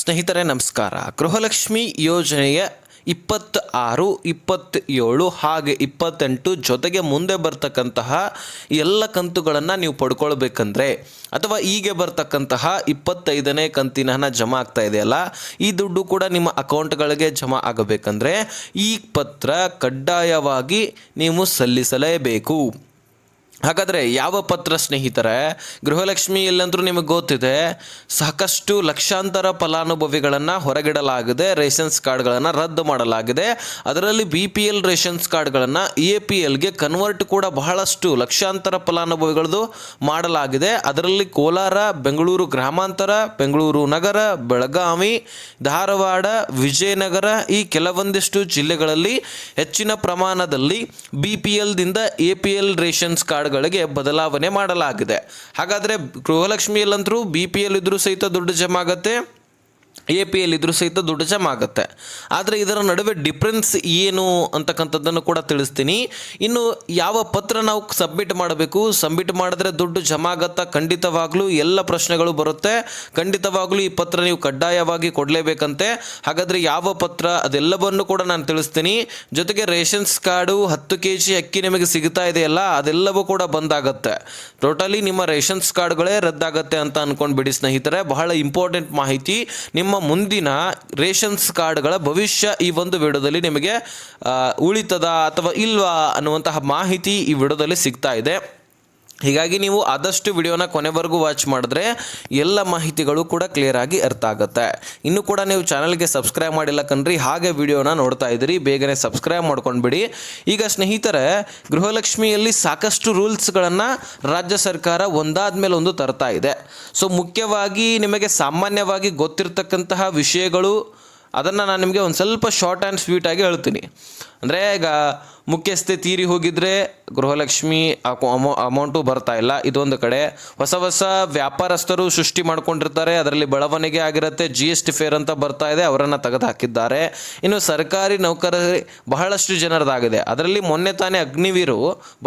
ಸ್ನೇಹಿತರೆ, ನಮಸ್ಕಾರ. ಗೃಹಲಕ್ಷ್ಮಿ ಯೋಜನೆಯ ಇಪ್ಪತ್ತ ಆರು ಇಪ್ಪತ್ತೇಳು ಹಾಗೆ ಇಪ್ಪತ್ತೆಂಟು ಜೊತೆಗೆ ಮುಂದೆ ಬರ್ತಕ್ಕಂತಹ ಎಲ್ಲ ಕಂತುಗಳನ್ನು ನೀವು ಪಡ್ಕೊಳ್ಬೇಕಂದ್ರೆ ಅಥವಾ ಹೀಗೆ ಬರ್ತಕ್ಕಂತಹ ಇಪ್ಪತ್ತೈದನೇ ಕಂತಿನ ಹಣ ಜಮಾ ಆಗ್ತಾ ಇದೆಯಲ್ಲ, ಈ ದುಡ್ಡು ಕೂಡ ನಿಮ್ಮ ಅಕೌಂಟ್ಗಳಿಗೆ ಜಮಾ ಆಗಬೇಕಂದ್ರೆ ಈ ಪತ್ರ ಕಡ್ಡಾಯವಾಗಿ ನೀವು ಸಲ್ಲಿಸಲೇಬೇಕು. ಹಾಗಾದರೆ ಯಾವ ಪತ್ರ ಸ್ನೇಹಿತರೆ? ಗೃಹಲಕ್ಷ್ಮಿ ಎಲ್ಲಂದ್ರೂ ನಿಮಗೆ ಗೊತ್ತಿದೆ, ಸಾಕಷ್ಟು ಲಕ್ಷಾಂತರ ಫಲಾನುಭವಿಗಳನ್ನು ಹೊರಗಿಡಲಾಗಿದೆ, ರೇಷನ್ಸ್ ಕಾರ್ಡ್ಗಳನ್ನು ರದ್ದು ಮಾಡಲಾಗಿದೆ. ಅದರಲ್ಲಿ ಬಿ ಪಿ ಎಲ್ ರೇಷನ್ಸ್ ಕಾರ್ಡ್ಗಳನ್ನು ಎ ಪಿ ಎಲ್ಗೆ ಕನ್ವರ್ಟ್ ಕೂಡ ಬಹಳಷ್ಟು ಲಕ್ಷಾಂತರ ಫಲಾನುಭವಿಗಳದು ಮಾಡಲಾಗಿದೆ. ಅದರಲ್ಲಿ ಕೋಲಾರ, ಬೆಂಗಳೂರು ಗ್ರಾಮಾಂತರ, ಬೆಂಗಳೂರು ನಗರ, ಬೆಳಗಾವಿ, ಧಾರವಾಡ, ವಿಜಯನಗರ ಈ ಕೆಲವೊಂದಿಷ್ಟು ಜಿಲ್ಲೆಗಳಲ್ಲಿ ಹೆಚ್ಚಿನ ಪ್ರಮಾಣದಲ್ಲಿ ಬಿ ಪಿ ಎಲ್ದಿಂದ ಎ ಪಿ ಎಲ್ ರೇಷನ್ಸ್ ಕಾರ್ಡ್ಗಳಿಗೆ ಬದಲಾವಣೆ ಮಾಡಲಾಗಿದೆ. ಹಾಗಾದರೆ ಗೃಹಲಕ್ಷ್ಮಿಯಲ್ಲಂತರೂ ಬಿ ಪಿ ಎಲ್ ಇದ್ರೂ ಸಹಿತ ದುಡ್ಡು ಜಮಾ ಆಗುತ್ತೆ ಎ ಪಿ ಎಲ್ ಇದ್ರೂ ಸಹಿತ ದುಡ್ಡು ಜಮ ಆಗುತ್ತೆ. ಆದರೆ ಇದರ ನಡುವೆ ಡಿಫ್ರೆನ್ಸ್ ಏನು ಅಂತಕ್ಕಂಥದ್ದನ್ನು ಕೂಡ ತಿಳಿಸ್ತೀನಿ. ಇನ್ನು ಯಾವ ಪತ್ರ ನಾವು ಸಬ್ಮಿಟ್ ಮಾಡಬೇಕು? ಸಬ್ಮಿಟ್ ಮಾಡಿದ್ರೆ ದುಡ್ಡು ಜಮಾ ಆಗತ್ತಾ? ಖಂಡಿತವಾಗ್ಲೂ ಎಲ್ಲ ಪ್ರಶ್ನೆಗಳು ಬರುತ್ತೆ. ಖಂಡಿತವಾಗ್ಲೂ ಈ ಪತ್ರ ನೀವು ಕಡ್ಡಾಯವಾಗಿ ಕೊಡಲೇಬೇಕಂತೆ. ಹಾಗಾದರೆ ಯಾವ ಪತ್ರ? ಅದೆಲ್ಲವನ್ನು ಕೂಡ ನಾನು ತಿಳಿಸ್ತೀನಿ. ಜೊತೆಗೆ ರೇಷನ್ಸ್ ಕಾರ್ಡು, ಹತ್ತು ಕೆ ಜಿ ಅಕ್ಕಿ ನಿಮಗೆ ಸಿಗ್ತಾ ಇದೆಯಲ್ಲ, ಅದೆಲ್ಲವೂ ಕೂಡ ಬಂದಾಗತ್ತೆ. ಟೋಟಲಿ ನಿಮ್ಮ ರೇಷನ್ಸ್ ಕಾರ್ಡ್ಗಳೇ ರದ್ದಾಗತ್ತೆ ಅಂತ ಅನ್ಕೊಂಡು ಬಿಡಿ ಸ್ನೇಹಿತರೆ. ಬಹಳ ಇಂಪಾರ್ಟೆಂಟ್ ಮಾಹಿತಿ. ನಿಮ್ಮ ಮುಂದಿನ ರೇಷನ್ಸ್ ಕಾರ್ಡ್ಗಳ ಭವಿಷ್ಯ ಈ ಒಂದು ವಿಡಿಯೋದಲ್ಲಿ ನಿಮಗೆ ಉಳಿತದ ಅಥವಾ ಇಲ್ವಾ ಅನ್ನುವಂತಹ ಮಾಹಿತಿ ಈ ವಿಡಿಯೋದಲ್ಲಿ ಸಿಗ್ತಾ ಇದೆ. ಹೀಗಾಗಿ ನೀವು ಆದಷ್ಟು ವಿಡಿಯೋನ ಕೊನೆವರೆಗೂ ವಾಚ್ ಮಾಡಿದ್ರೆ ಎಲ್ಲ ಮಾಹಿತಿಗಳು ಕೂಡ ಕ್ಲಿಯರ್ ಆಗಿ ಅರ್ಥ ಆಗುತ್ತೆ. ಇನ್ನು ಕೂಡ ನೀವು ಚಾನಲ್ಗೆ ಸಬ್ಸ್ಕ್ರೈಬ್ ಮಾಡಿಲ್ಲ ಕಣ್ರಿ, ಹಾಗೆ ವಿಡಿಯೋನ ನೋಡ್ತಾ ಇದ್ದೀರಿ ಬೇಗನೆ ಸಬ್ಸ್ಕ್ರೈಬ್ ಮಾಡ್ಕೊಂಡ್ಬಿಡಿ. ಈಗ ಸ್ನೇಹಿತರೆ, ಗೃಹಲಕ್ಷ್ಮಿಯಲ್ಲಿ ಸಾಕಷ್ಟು ರೂಲ್ಸ್ಗಳನ್ನು ರಾಜ್ಯ ಸರ್ಕಾರ ಒಂದಾದ ಮೇಲೆ ಒಂದು ತರ್ತಾ ಇದೆ. ಸೊ ಮುಖ್ಯವಾಗಿ ನಿಮಗೆ ಸಾಮಾನ್ಯವಾಗಿ ಗೊತ್ತಿರತಕ್ಕಂತಹ ವಿಷಯಗಳು, ಅದನ್ನು ನಾನು ನಿಮಗೆ ಒಂದು ಸ್ವಲ್ಪ ಶಾರ್ಟ್ ಆ್ಯಂಡ್ ಸ್ವೀಟಾಗಿ ಹೇಳ್ತೀನಿ. ಅಂದರೆ ಈಗ ಮುಖ್ಯಸ್ಥೆ ತೀರಿ ಹೋಗಿದ್ರೆ ಗೃಹಲಕ್ಷ್ಮಿ ಅಮೌ ಅಮೌಂಟು ಬರ್ತಾ ಇಲ್ಲ. ಇದೊಂದು ಕಡೆ ಹೊಸ ಹೊಸ ವ್ಯಾಪಾರಸ್ಥರು ಸೃಷ್ಟಿ ಮಾಡ್ಕೊಂಡಿರ್ತಾರೆ. ಅದರಲ್ಲಿ ಬೆಳವಣಿಗೆ ಆಗಿರುತ್ತೆ. ಜಿ ಎಸ್ ಟಿ ಫೇರ್ ಅಂತ ಬರ್ತಾ ಇದೆ. ಅವರನ್ನು ತೆಗೆದು ಹಾಕಿದ್ದಾರೆ ಇನ್ನು ಸರ್ಕಾರಿ ನೌಕರರಿ ಬಹಳಷ್ಟು ಜನರದಾಗಿದೆ. ಅದರಲ್ಲಿ ಮೊನ್ನೆ ತಾನೇ ಅಗ್ನಿವೀರು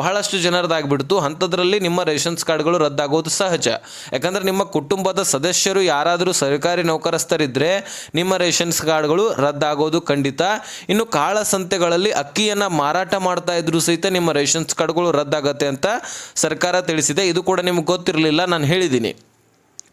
ಬಹಳಷ್ಟು ಜನರದಾಗ್ಬಿಡ್ತು. ಅಂಥದ್ರಲ್ಲಿ ನಿಮ್ಮ ರೇಷನ್ಸ್ ಕಾರ್ಡ್ಗಳು ರದ್ದಾಗೋದು ಸಹಜ. ಯಾಕಂದರೆ ನಿಮ್ಮ ಕುಟುಂಬದ ಸದಸ್ಯರು ಯಾರಾದರೂ ಸರ್ಕಾರಿ ನೌಕರಸ್ಥರಿದ್ದರೆ ನಿಮ್ಮ ರೇಷನ್ಸ್ ಕಾರ್ಡ್ಗಳು ರದ್ದಾಗೋದು ಖಂಡಿತ. ಇನ್ನು ಕಾಳಸಂತೆಗಳಲ್ಲಿ ಅಕ್ಕಿಯನ್ನು ಮಾರಾಟ ಮಾಡ್ತಾ ಇದ್ರು ಸಹಿತ ನಿಮ್ಮ ರೇಷನ್ಸ್ ಕಾರ್ಡ್ಗಳು ರದ್ದಾಗತ್ತೆ ಅಂತ ಸರ್ಕಾರ ತಿಳಿಸಿದೆ. ಇದು ಕೂಡ ನಿಮ್ಗೆ ಗೊತ್ತಿರಲಿಲ್ಲ. ನಾನು ಹೇಳಿದ್ದೀನಿ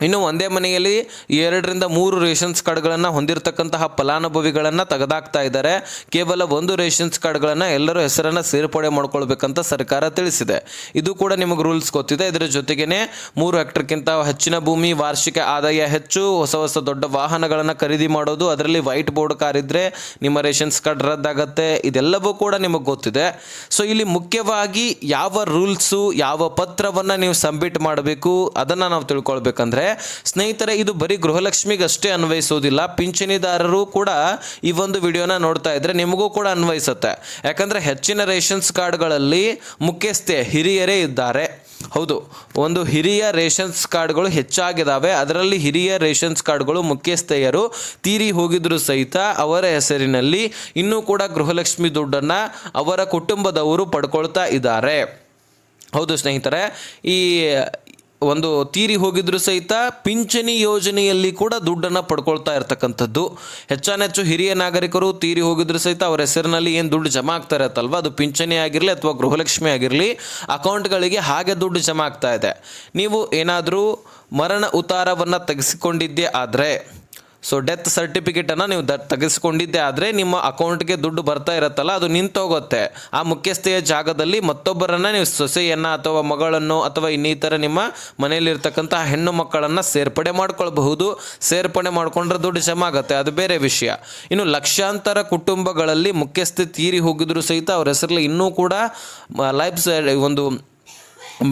ಇನ್ನು ಒಂದೇ ಮನೆಯಲ್ಲಿ ಎರಡರಿಂದ ಮೂರು ರೇಷನ್ಸ್ ಕಾರ್ಡ್ಗಳನ್ನು ಹೊಂದಿರತಕ್ಕಂತಹ ಫಲಾನುಭವಿಗಳನ್ನು ತೆಗೆದಾಕ್ತಾ ಇದ್ದಾರೆ. ಕೇವಲ ಒಂದು ರೇಷನ್ಸ್ ಕಾರ್ಡ್ಗಳನ್ನು ಎಲ್ಲರೂ ಹೆಸರನ್ನು ಸೇರ್ಪಡೆ ಮಾಡ್ಕೊಳ್ಬೇಕಂತ ಸರ್ಕಾರ ತಿಳಿಸಿದೆ. ಇದು ಕೂಡ ನಿಮಗೆ ರೂಲ್ಸ್ ಗೊತ್ತಿದೆ. ಇದರ ಜೊತೆಗೇನೆ ಮೂರು ಹೆಕ್ಟರ್ಗಿಂತ ಹೆಚ್ಚಿನ ಭೂಮಿ, ವಾರ್ಷಿಕ ಆದಾಯ ಹೆಚ್ಚು, ಹೊಸ ಹೊಸ ದೊಡ್ಡ ವಾಹನಗಳನ್ನು ಖರೀದಿ ಮಾಡೋದು, ಅದರಲ್ಲಿ ವೈಟ್ ಬೋರ್ಡ್ ಕಾರ್ ಇದ್ದರೆ ನಿಮ್ಮ ರೇಷನ್ಸ್ ಕಾರ್ಡ್ ರದ್ದಾಗತ್ತೆ. ಇದೆಲ್ಲವೂ ಕೂಡ ನಿಮಗೆ ಗೊತ್ತಿದೆ. ಸೊ, ಇಲ್ಲಿ ಮುಖ್ಯವಾಗಿ ಯಾವ ರೂಲ್ಸು, ಯಾವ ಪತ್ರವನ್ನು ನೀವು ಸಬ್ಮಿಟ್ ಮಾಡಬೇಕು, ಅದನ್ನು ನಾವು ತಿಳ್ಕೊಳ್ಬೇಕಂದ್ರೆ ಸ್ನೇಹಿತರೆ, ಇದು ಬರೀ ಗೃಹಲಕ್ಷ್ಮಿಗಷ್ಟೇ ಅನ್ವಯಿಸೋದಿಲ್ಲ. ಪಿಂಚಣಿದಾರರು ಕೂಡ ಈ ಒಂದು ವಿಡಿಯೋನ ನೋಡ್ತಾ ಇದ್ರೆ ನಿಮಗೂ ಕೂಡ ಅನ್ವಯಿಸುತ್ತೆ. ಯಾಕಂದ್ರೆ ಹೆಚ್ಚಿನ ರೇಷನ್ಸ್ ಕಾರ್ಡ್ಗಳಲ್ಲಿ ಮುಖ್ಯಸ್ಥೆ ಹಿರಿಯರೇ ಇದ್ದಾರೆ. ಹೌದು, ಒಂದು ಹಿರಿಯ ರೇಷನ್ಸ್ ಕಾರ್ಡ್ಗಳು ಹೆಚ್ಚಾಗಿದ್ದಾವೆ ಅದರಲ್ಲಿ ಹಿರಿಯ ರೇಷನ್ಸ್ ಕಾರ್ಡ್ಗಳು ಮುಖ್ಯಸ್ಥೆಯರು ತೀರಿ ಹೋಗಿದ್ರು ಸಹಿತ ಅವರ ಹೆಸರಿನಲ್ಲಿ ಇನ್ನೂ ಕೂಡ ಗೃಹಲಕ್ಷ್ಮಿ ದುಡ್ಡನ್ನು ಅವರ ಕುಟುಂಬದವರು ಪಡ್ಕೊಳ್ತಾ ಇದ್ದಾರೆ. ಹೌದು ಸ್ನೇಹಿತರೆ, ಈ ಒಂದು ತೀರಿ ಹೋಗಿದ್ರು ಸಹಿತ ಪಿಂಚಣಿ ಯೋಜನೆಯಲ್ಲಿ ಕೂಡ ದುಡ್ಡನ್ನು ಪಡ್ಕೊಳ್ತಾ ಇರ್ತಕ್ಕಂಥದ್ದು. ಹೆಚ್ಚಾನೆಚ್ಚು ಹಿರಿಯ ನಾಗರಿಕರು ತೀರಿ ಹೋಗಿದ್ರು ಸಹಿತ ಅವರ ಹೆಸರಿನಲ್ಲಿ ಏನು ದುಡ್ಡು ಜಮಾ ಆಗ್ತಾ ಇರತ್ತಲ್ವ ಅದು ಪಿಂಚಣಿ ಆಗಿರಲಿ ಅಥವಾ ಗೃಹಲಕ್ಷ್ಮಿ ಆಗಿರಲಿ, ಅಕೌಂಟ್ಗಳಿಗೆ ಹಾಗೆ ದುಡ್ಡು ಜಮಾ ಆಗ್ತಾ ಇದೆ. ನೀವು ಏನಾದರೂ ಮರಣ ಉತ್ತಾರವನ್ನು ತೆಗೆಸಿಕೊಂಡಿದ್ದೆ ಆದರೆ? ಸೊ ಡೆತ್ ಸರ್ಟಿಫಿಕೇಟನ್ನು ನೀವು ದ, ತೆಗೆಸ್ಕೊಂಡಿದ್ದೆ ಆದರೆ ನಿಮ್ಮ ಅಕೌಂಟ್ಗೆ ದುಡ್ಡು ಬರ್ತಾ ಇರುತ್ತಲ್ಲ, ಅದು ನಿಂತೋಗುತ್ತೆ. ಆ ಮುಖ್ಯಸ್ಥೆಯ ಜಾಗದಲ್ಲಿ ಮತ್ತೊಬ್ಬರನ್ನು ನೀವು ಸೊಸೆಯನ್ನು ಅಥವಾ ಮಗಳನ್ನು ಅಥವಾ ಇನ್ನಿತರ ನಿಮ್ಮ ಮನೆಯಲ್ಲಿರ್ತಕ್ಕಂಥ ಹೆಣ್ಣು ಮಕ್ಕಳನ್ನು ಸೇರ್ಪಡೆ ಮಾಡ್ಕೊಳ್ಬಹುದು. ಸೇರ್ಪಡೆ ಮಾಡಿಕೊಂಡ್ರೆ ದುಡ್ಡು ಜಮಾ ಆಗುತ್ತೆ, ಅದು ಬೇರೆ ವಿಷಯ. ಇನ್ನು ಲಕ್ಷಾಂತರ ಕುಟುಂಬಗಳಲ್ಲಿ ಮುಖ್ಯಸ್ಥೆ ತೀರಿ ಹೋಗಿದ್ರು ಸಹಿತ ಅವ್ರ ಹೆಸರಲ್ಲಿ ಇನ್ನೂ ಕೂಡ ಲೈಫ್ ಒಂದು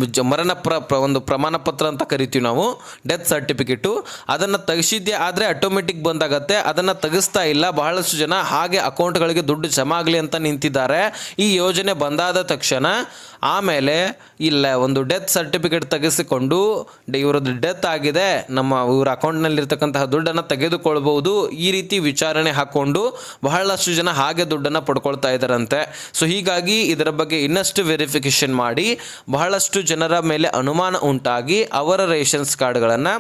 ಜ- ಮರಣ ಪ್ರ ಪ್ರ, ಒಂದು ಪ್ರಮಾಣ ಪತ್ರ ಅಂತ ಕರಿತೀವಿ ನಾವು ಡೆತ್ ಸರ್ಟಿಫಿಕೇಟು ಅದನ್ನು ತೆಗೆಸಿದ್ದೆ ಆದರೆ ಆಟೋಮೆಟಿಕ್ ಬಂದಾಗತ್ತೆ. ಅದನ್ನು ತೆಗೆಸ್ತಾ ಇಲ್ಲ. ಬಹಳಷ್ಟು ಜನ ಹಾಗೆ ಅಕೌಂಟ್ಗಳಿಗೆ ದುಡ್ಡು ಜಮಾ ಆಗಲಿ ಅಂತ ನಿಂತಿದ್ದಾರೆ. ಈ ಯೋಜನೆ ಬಂದಾದ ತಕ್ಷಣ ಆಮೇಲೆ ಇಲ್ಲ, ಒಂದು ಡೆತ್ ಸರ್ಟಿಫಿಕೇಟ್ ತೆಗೆಸಿಕೊಂಡು ಇವರದ್ದು ಡೆತ್ ಆಗಿದೆ, ನಮ್ಮ ಇವ್ರ ಅಕೌಂಟ್ನಲ್ಲಿರ್ತಕ್ಕಂತಹ ದುಡ್ಡನ್ನು ತೆಗೆದುಕೊಳ್ಬಹುದು ಈ ರೀತಿ ವಿಚಾರಣೆ ಹಾಕ್ಕೊಂಡು ಬಹಳಷ್ಟು ಜನ ಹಾಗೆ ದುಡ್ಡನ್ನು ಪಡ್ಕೊಳ್ತಾ ಇದ್ದಾರಂತೆ. ಸೊ ಹೀಗಾಗಿ ಇದರ ಬಗ್ಗೆ ಇನ್ನಷ್ಟು ವೆರಿಫಿಕೇಶನ್ ಮಾಡಿ, ಬಹಳಷ್ಟು ಜನರ ಮೇಲೆ ಅನುಮಾನ ಉಂಟಾಗಿ ಅವರ ರೇಷನ್ಸ್ ಕಾರ್ಡ್ಗಳನ್ನು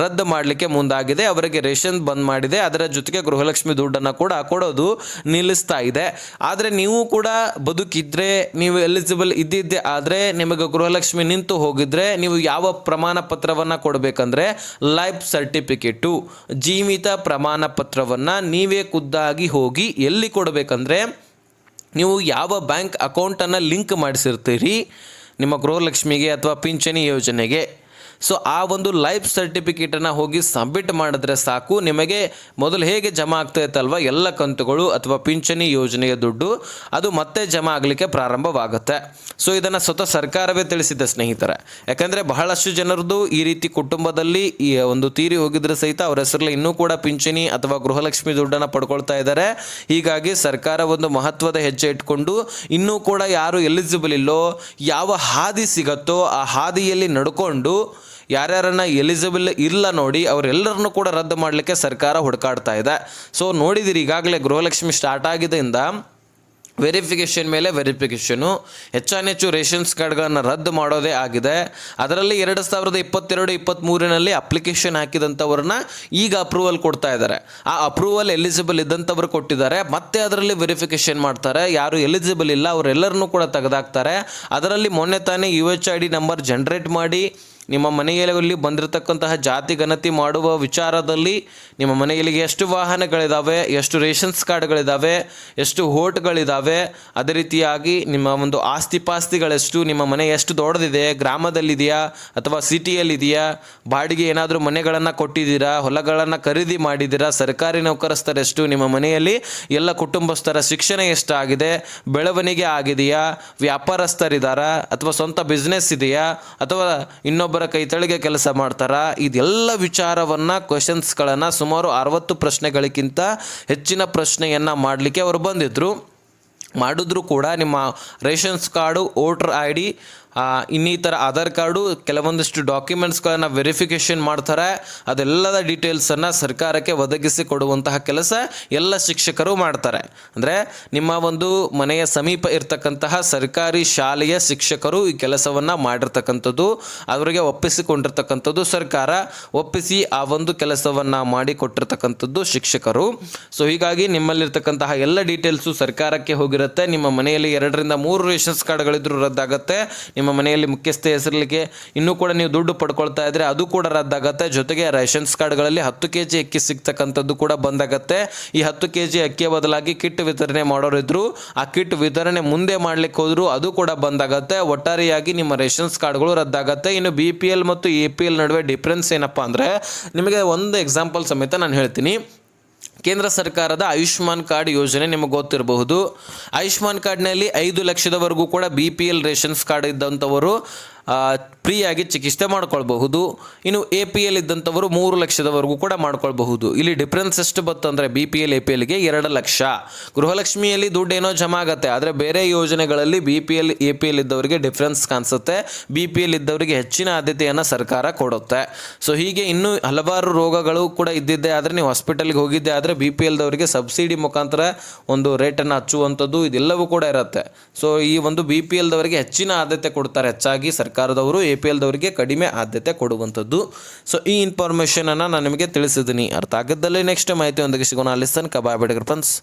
ರದ್ದು ಮಾಡಲಿಕ್ಕೆ ಮುಂದಾಗಿದೆ. ಅವರಿಗೆ ರೇಷನ್ ಬಂದ್ ಮಾಡಿದೆ, ಅದರ ಜೊತೆಗೆ ಗೃಹಲಕ್ಷ್ಮಿ ದುಡ್ಡನ್ನು ಕೂಡ ಕೊಡೋದು ನಿಲ್ಲಿಸ್ತಾ ಇದೆ. ಆದರೆ ನೀವು ಕೂಡ ಬದುಕಿದ್ರೆ ನೀವು ಎಲಿಜಿಬಲ್ ಇದ್ದಿದ್ದೆ. ಆದರೆ ನಿಮಗೆ ಗೃಹಲಕ್ಷ್ಮಿ ನಿಂತು ಹೋಗಿದ್ರೆ ನೀವು ಯಾವ ಪ್ರಮಾಣ ಪತ್ರವನ್ನು ಕೊಡಬೇಕಂದ್ರೆ ಲೈಫ್ ಸರ್ಟಿಫಿಕೇಟು. ಜೀವಿತ ಪ್ರಮಾಣ ಪತ್ರವನ್ನು ನೀವೇ ಖುದ್ದಾಗಿ ಹೋಗಿ ಎಲ್ಲಿ ಕೊಡಬೇಕಂದ್ರೆ ನೀವು ಯಾವ ಬ್ಯಾಂಕ್ ಅಕೌಂಟನ್ನು ಲಿಂಕ್ ಮಾಡಿಸಿರ್ತೀರಿ? ನಿಮ್ಮ ಗೃಹಲಕ್ಷ್ಮಿಗೆ ಅಥವಾ ಪಿಂಚಣಿ ಯೋಜನೆಗೆ. ಸೊ ಆ ಒಂದು ಲೈಫ್ ಸರ್ಟಿಫಿಕೇಟನ್ನು ಹೋಗಿ ಸಬ್ಮಿಟ್ ಮಾಡಿದ್ರೆ ಸಾಕು. ನಿಮಗೆ ಮೊದಲು ಹೇಗೆ ಜಮಾ ಆಗ್ತಾ ಇತ್ತಲ್ವ? ಎಲ್ಲ ಕಂತುಗಳು ಅಥವಾ ಪಿಂಚಣಿ ಯೋಜನೆಯ ದುಡ್ಡು ಅದು ಮತ್ತೆ ಜಮಾ ಆಗಲಿಕ್ಕೆ ಪ್ರಾರಂಭವಾಗುತ್ತೆ. ಸೊ ಇದನ್ನು ಸ್ವತಃ ಸರ್ಕಾರವೇ ತಿಳಿಸಿದೆ ಸ್ನೇಹಿತರೆ. ಯಾಕಂದರೆ ಬಹಳಷ್ಟು ಜನರದ್ದು ಈ ರೀತಿ ಕುಟುಂಬದಲ್ಲಿ ಈ ಒಂದು ತೀರಿ ಹೋಗಿದ್ರೆ ಸಹಿತ ಅವರ ಹೆಸರಲ್ಲಿ ಇನ್ನೂ ಕೂಡ ಪಿಂಚಣಿ ಅಥವಾ ಗೃಹಲಕ್ಷ್ಮಿ ದುಡ್ಡನ್ನು ಪಡ್ಕೊಳ್ತಾ ಇದ್ದಾರೆ. ಹೀಗಾಗಿ ಸರ್ಕಾರ ಒಂದು ಮಹತ್ವದ ಹೆಜ್ಜೆ ಇಟ್ಕೊಂಡು ಇನ್ನೂ ಕೂಡ ಯಾರು ಎಲಿಜಿಬಲ್ ಇಲ್ಲೋ, ಯಾವ ಹಾದಿ ಸಿಗತ್ತೋ ಆ ಹಾದಿಯಲ್ಲಿ ನಡ್ಕೊಂಡು ಯಾರ್ಯಾರನ್ನ ಎಲಿಜಿಬಲ್ ಇಲ್ಲ ನೋಡಿ ಅವರೆಲ್ಲರನ್ನು ಕೂಡ ರದ್ದು ಮಾಡಲಿಕ್ಕೆ ಸರ್ಕಾರ ಹುಡುಕಾಡ್ತಾ ಇದೆ. ಸೊ ನೋಡಿದಿರಿ, ಈಗಾಗಲೇ ಗೃಹಲಕ್ಷ್ಮಿ ಸ್ಟಾರ್ಟ್ ಆಗಿದ್ದರಿಂದ ವೆರಿಫಿಕೇಷನ್ ಮೇಲೆ ವೆರಿಫಿಕೇಷನು ಹೆಚ್ಚಾನೆಚ್ಚು ರೇಷನ್ಸ್ ಕಾರ್ಡ್ಗಳನ್ನು ರದ್ದು ಮಾಡೋದೇ ಆಗಿದೆ. ಅದರಲ್ಲಿ ಎರಡು ಸಾವಿರದ ಇಪ್ಪತ್ತೆರಡು ಇಪ್ಪತ್ತ್ಮೂರಿನಲ್ಲಿ ಅಪ್ಲಿಕೇಶನ್ ಹಾಕಿದಂಥವ್ರನ್ನ ಈಗ ಅಪ್ರೂವಲ್ ಕೊಡ್ತಾ ಇದ್ದಾರೆ. ಆ ಅಪ್ರೂವಲ್ ಎಲಿಜಿಬಲ್ ಇದ್ದಂಥವ್ರು ಕೊಟ್ಟಿದ್ದಾರೆ. ಮತ್ತೆ ಅದರಲ್ಲಿ ವೆರಿಫಿಕೇಷನ್ ಮಾಡ್ತಾರೆ. ಯಾರು ಎಲಿಜಿಬಲ್ ಇಲ್ಲ, ಅವರೆಲ್ಲರನ್ನೂ ಕೂಡ ತೆಗೆದಾಕ್ತಾರೆ. ಅದರಲ್ಲಿ ಮೊನ್ನೆ ತಾನೇ U H I D number generate ಮಾಡಿ ನಿಮ್ಮ ಮನೆಯಲ್ಲಿ ಬಂದಿರತಕ್ಕಂತಹ ಜಾತಿ ಗಣತಿ ಮಾಡುವ ವಿಚಾರದಲ್ಲಿ ನಿಮ್ಮ ಮನೆಯಲ್ಲಿ ಎಷ್ಟು ವಾಹನಗಳಿದ್ದಾವೆ ಎಷ್ಟು ರೇಷನ್ಸ್ ಕಾರ್ಡ್ಗಳಿದ್ದಾವೆ ಎಷ್ಟು ಹೋಟ್ಗಳಿದ್ದಾವೆ ಅದೇ ರೀತಿಯಾಗಿ ನಿಮ್ಮ ಒಂದು ಆಸ್ತಿ ಪಾಸ್ತಿಗಳೆಷ್ಟು ನಿಮ್ಮ ಮನೆ ಎಷ್ಟು ದೊಡ್ಡದಿದೆ, ಗ್ರಾಮದಲ್ಲಿದೆಯಾ ಅಥವಾ ಸಿಟಿಯಲ್ಲಿದೆಯಾ, ಬಾಡಿಗೆ ಏನಾದರೂ ಮನೆಗಳನ್ನು ಕೊಟ್ಟಿದ್ದೀರಾ, ಹೊಲಗಳನ್ನು ಖರೀದಿ ಮಾಡಿದ್ದೀರಾ, ಸರ್ಕಾರಿ ನೌಕರಸ್ಥರೆಷ್ಟು, ನಿಮ್ಮ ಮನೆಯಲ್ಲಿ ಎಲ್ಲ ಕುಟುಂಬಸ್ಥರ ಶಿಕ್ಷಣ ಎಷ್ಟಾಗಿದೆ, ಬೆಳವಣಿಗೆ ಆಗಿದೆಯಾ ವ್ಯಾಪಾರಸ್ಥರಿದ್ದಾರಾ ಅಥವಾ ಸ್ವಂತ ಬಿಸ್ನೆಸ್ ಇದೆಯಾ ಅಥವಾ ಇನ್ನೊಬ್ಬರ ಕೈ ತಳಿಗೆ ಕೆಲಸ ಮಾಡ್ತಾರ? ಇದೆಲ್ಲ ವಿಚಾರವನ್ನು ಕ್ವೆಶನ್ಸ್ಗಳನ್ನು ಸುಮಾರು ಅರವತ್ತು ಪ್ರಶ್ನೆಗಳಿಗಿಂತ ಹೆಚ್ಚಿನ ಪ್ರಶ್ನೆಯನ್ನು ಮಾಡಲಿಕ್ಕೆ ಅವರು ಬಂದಿದ್ದರು ಮಾಡಿದ್ರು ಕೂಡ ನಿಮ್ಮ rations card, voter I D ಇನ್ನಿತರ ಆಧಾರ್ ಕಾರ್ಡು ಕೆಲವೊಂದಿಷ್ಟು ಡಾಕ್ಯುಮೆಂಟ್ಸ್ಗಳನ್ನು ವೆರಿಫಿಕೇಷನ್ ಮಾಡ್ತಾರೆ. ಅದೆಲ್ಲದ ಡೀಟೇಲ್ಸನ್ನು ಸರ್ಕಾರಕ್ಕೆ ಒದಗಿಸಿ ಕೊಡುವಂತಹ ಕೆಲಸ ಎಲ್ಲ ಶಿಕ್ಷಕರು ಮಾಡ್ತಾರೆ. ಅಂದರೆ ನಿಮ್ಮ ಒಂದು ಮನೆಯ ಸಮೀಪ ಇರತಕ್ಕಂತಹ ಸರ್ಕಾರಿ ಶಾಲೆಯ ಶಿಕ್ಷಕರು ಈ ಕೆಲಸವನ್ನು ಮಾಡಿರ್ತಕ್ಕಂಥದ್ದು, ಅವರಿಗೆ ಒಪ್ಪಿಸಿಕೊಂಡಿರ್ತಕ್ಕಂಥದ್ದು ಸರ್ಕಾರ ಒಪ್ಪಿಸಿ ಆ ಒಂದು ಕೆಲಸವನ್ನು ಮಾಡಿಕೊಟ್ಟಿರ್ತಕ್ಕಂಥದ್ದು ಶಿಕ್ಷಕರು. ಸೊ ಹೀಗಾಗಿ ನಿಮ್ಮಲ್ಲಿರ್ತಕ್ಕಂತಹ ಎಲ್ಲ ಡೀಟೇಲ್ಸು ಸರ್ಕಾರಕ್ಕೆ ಹೋಗಿರುತ್ತೆ. ನಿಮ್ಮ ಮನೆಯಲ್ಲಿ ಎರಡರಿಂದ ಮೂರು ರೇಷನ್ಸ್ ಕಾರ್ಡ್ಗಳಿದ್ರೂ ರದ್ದಾಗುತ್ತೆ. ನಿಮ್ಮ ಮನೆಯಲ್ಲಿ ಮುಖ್ಯಸ್ಥೆ ಹೆಸರಲಿಕ್ಕೆ ಇನ್ನೂ ಕೂಡ ನೀವು ದುಡ್ಡು ಪಡ್ಕೊಳ್ತಾ ಇದ್ರೆ ಅದು ಕೂಡ ರದ್ದಾಗತ್ತೆ. ಜೊತೆಗೆ ರೇಷನ್ಸ್ ಕಾರ್ಡ್ಗಳಲ್ಲಿ ಹತ್ತು ಕೆ ಜಿ ಅಕ್ಕಿ ಸಿಗ್ತಕ್ಕಂಥದ್ದು ಕೂಡ ಬಂದಾಗತ್ತೆ. ಈ ಹತ್ತು ಕೆ ಜಿ ಅಕ್ಕಿಯ ಬದಲಾಗಿ ಕಿಟ್ ವಿತರಣೆ ಮಾಡೋರಿದ್ರು, ಆ ಕಿಟ್ ವಿತರಣೆ ಮುಂದೆ ಮಾಡ್ಲಿಕ್ಕೆ ಹೋದ್ರು ಅದು ಕೂಡ ಬಂದಾಗತ್ತೆ. ಒಟ್ಟಾರೆಯಾಗಿ ನಿಮ್ಮ ರೇಷನ್ಸ್ ಕಾರ್ಡ್ಗಳು ರದ್ದಾಗತ್ತೆ. ಇನ್ನು ಬಿ ಪಿ ಎಲ್ ಮತ್ತು ಎ ಪಿ ಎಲ್ ನಡುವೆ ಡಿಫ್ರೆನ್ಸ್ ಏನಪ್ಪ ಅಂದರೆ, ನಿಮಗೆ ಒಂದು ಎಕ್ಸಾಂಪಲ್ ಸಮೇತ ನಾನು ಹೇಳ್ತೀನಿ. ಕೇಂದ್ರ ಸರ್ಕಾರದ ಆಯುಷ್ಮಾನ್ ಕಾರ್ಡ್ ಯೋಜನೆ ನಿಮಗೆ ಗೊತ್ತಿರಬಹುದು. ಆಯುಷ್ಮಾನ್ ಕಾರ್ಡ್ನಲ್ಲಿ ಐದು ಲಕ್ಷದವರೆಗೂ ಕೂಡ B P L rations card ಇದ್ದಂಥವರು ಫ್ರೀಯಾಗಿ ಚಿಕಿತ್ಸೆ ಮಾಡ್ಕೊಳ್ಬಹುದು. ಇನ್ನು ಎ ಪಿ ಎಲ್ ಇದ್ದಂಥವರು ಮೂರು ಲಕ್ಷದವರೆಗೂ ಕೂಡ ಮಾಡ್ಕೊಳ್ಬಹುದು. ಇಲ್ಲಿ ಡಿಫ್ರೆನ್ಸ್ ಎಷ್ಟು ಬಂತಂದರೆ B P L A P ಎಲ್ಗೆ ಎರಡು ಲಕ್ಷ. ಗೃಹಲಕ್ಷ್ಮಿಯಲ್ಲಿ ದುಡ್ಡು ಏನೋ ಜಮಾ ಆಗುತ್ತೆ ಆದರೆ ಬೇರೆ ಯೋಜನೆಗಳಲ್ಲಿ B P L A P L ಇದ್ದವರಿಗೆ ಡಿಫ್ರೆನ್ಸ್ ಕಾಣಿಸುತ್ತೆ. ಬಿ ಪಿ ಎಲ್ ಇದ್ದವರಿಗೆ ಹೆಚ್ಚಿನ ಆದ್ಯತೆಯನ್ನು ಸರ್ಕಾರ ಕೊಡುತ್ತೆ. ಸೊ ಹೀಗೆ ಇನ್ನೂ ಹಲವಾರು ರೋಗಗಳು ಕೂಡ ಇದ್ದಿದ್ದೆ ಆದರೆ, ನೀವು ಹಾಸ್ಪಿಟಲ್ಗೆ ಹೋಗಿದ್ದೆ ಆದರೆ ಬಿ ಪಿ ಎಲ್ದವರಿಗೆ ಸಬ್ಸಿಡಿ ಮುಖಾಂತರ ಒಂದು ರೇಟನ್ನು ಹಚ್ಚುವಂಥದ್ದು ಇದೆಲ್ಲವೂ ಕೂಡ ಇರುತ್ತೆ. ಸೊ ಈ ಒಂದು ಬಿ ಪಿ ಎಲ್ದವರಿಗೆ ಹೆಚ್ಚಿನ ಆದ್ಯತೆ ಕೊಡ್ತಾರೆ, ಹೆಚ್ಚಾಗಿ ಸರ್ಕಾರದವರು ಎ ಪಿ ಎಲ್ದವರಿಗೆ ಕಡಿಮೆ ಆದ್ಯತೆ ಕೊಡುವಂಥದ್ದು. ಸೊ ಈ ಇನ್ಫಾರ್ಮೇಷನನ್ನು ನಾನು ನಿಮಗೆ ತಿಳಿಸಿದ್ದೀನಿ ಅರ್ಥ ಆಗಿದ್ದಲ್ಲಿ ನೆಕ್ಸ್ಟ್ ಮಾಹಿತಿ ಒಂದಿಗೆ ಸಿಗೋಣ ಲಿಸನ್ ಕಬಾಯ್ ಫ್ರೆಂಡ್ಸ್